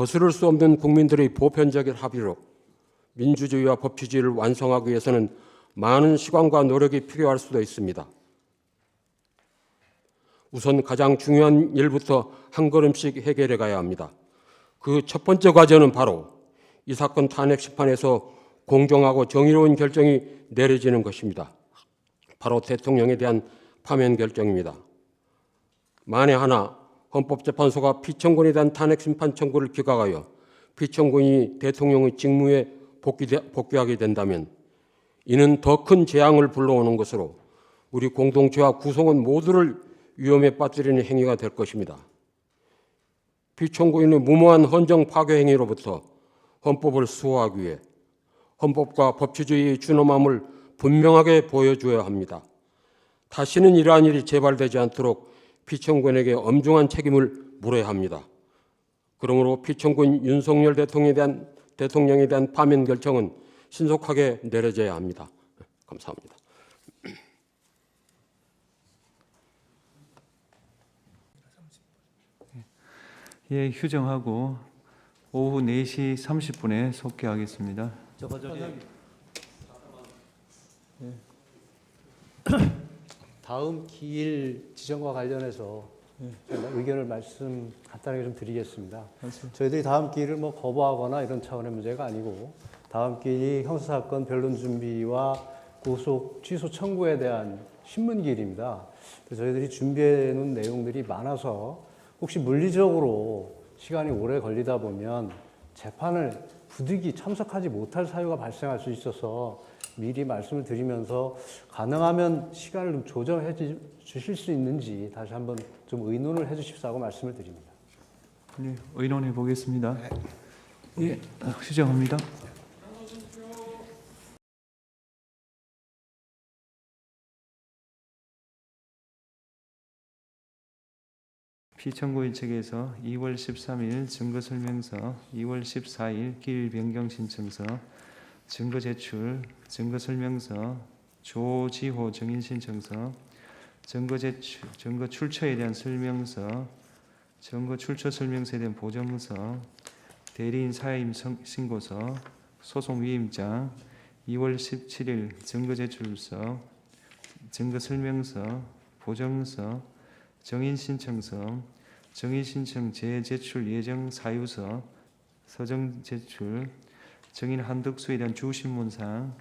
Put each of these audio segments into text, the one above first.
거스를 수 없는 국민들의 보편적인 합의로 민주주의와 법치주의를 완성하기 위해서는 많은 시간과 노력이 필요할 수도 있습니다. 우선 가장 중요한 일부터 한 걸음씩 해결해 가야 합니다. 그 첫 번째 과제는 바로 이 사건 탄핵 심판에서 공정하고 정의로운 결정이 내려지는 것입니다. 바로 대통령에 대한 파면 결정입니다. 만에 하나 헌법재판소가 피청군에 대한 탄핵 심판 청구를 기각하여 피청군이 대통령의 직무에 복귀, 복귀 하게 된다면 이는 더 큰 재앙을 불러오는 것으로 우리 공동체와 구성원 모두를 위험에 빠뜨리는 행위가 될 것입니다. 피청구인의 무모한 헌정 파괴 행위로부터 헌법을 수호하기 위해 헌법과 법치주의의 준엄함을 분명하게 보여줘야 합니다. 다시는 이러한 일이 재발되지 않도록 피청군에게 엄중한 책임을 물어야 합니다. 그러므로 피청군 윤석열 대통령에 대한 대통령에 대한 파면 결정은 신속하게 내려져야 합니다. 감사합니다. 예, 휴정하고 오후 4시 30분에 속개하겠습니다. 저거 저기 다음 기일 지정과 관련해서 제가 의견을 말씀 간단하게 좀 드리겠습니다. 저희들이 다음 기일을 뭐 거부하거나 이런 차원의 문제가 아니고 다음 기일이 형사사건 변론 준비와 구속 취소 청구에 대한 신문 기일입니다. 저희들이 준비해 놓은 내용들이 많아서 혹시 물리적으로 시간이 오래 걸리다 보면 재판을 부득이 참석하지 못할 사유가 발생할 수 있어서 미리 말씀을 드리면서 가능하면 시간을 좀 조정해 주- 주실 수 있는지 다시 한번 좀 의논을 해 주십사고 말씀을 드립니다. 네, 의논해 보겠습니다. 예, 휴정합니다. 피청구인 측에서 2월 13일 증거설명서, 2월 14일 기일 변경 신청서, 증거 제출, 증거 설명서, 조지호 증인 신청서, 증거 제출, 증거 출처에 대한 설명서, 증거 출처 설명서에 대한 보정서, 대리인 사임 성- 신고서, 소송 위임장, 2월 17일 증거 제출서, 증거 설명서, 보정서, 정인 신청서, 정인 신청 재제출 예정 사유서, 서정 제출, 정인 한덕수에 대한 주신문상,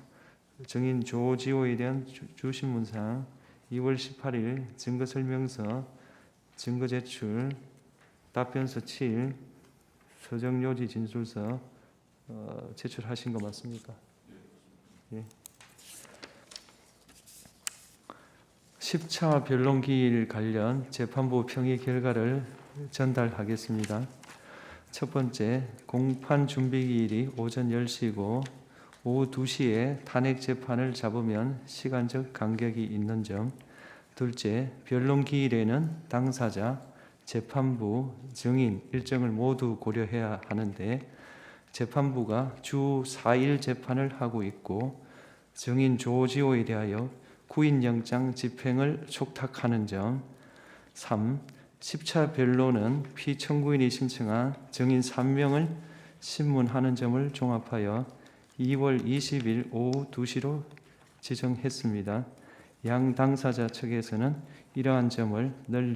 정인 조지호에 대한 주- 주신문상, 2월 18일 증거 설명서, 증거 제출, 답변서 7, 서정요지 진술서 어, 제출하신 거 맞습니까? 예. 10차 변론기일 관련 재판부 평의 결과를 전달하겠습니다. 첫 번째, 공판 준비기일이 오전 10시고 오후 2시에 탄핵 재판을 잡으면 시간적 간격이 있는 점. 둘째, 변론 기일에는 당사자, 재판부, 증인 일정을 모두 고려해야 하는데 재판부가 주 4일 재판을 하고 있고 증인 조지호에 대하여 구인영장 집행을 촉탁하는 점 3. 10차 변론은 피청구인이 신청한 증인 3명을 신문하는 점을 종합하여 2월 20일 오후 2시로 지정했습니다. 양 당사자 측에서는 이러한 점을 널리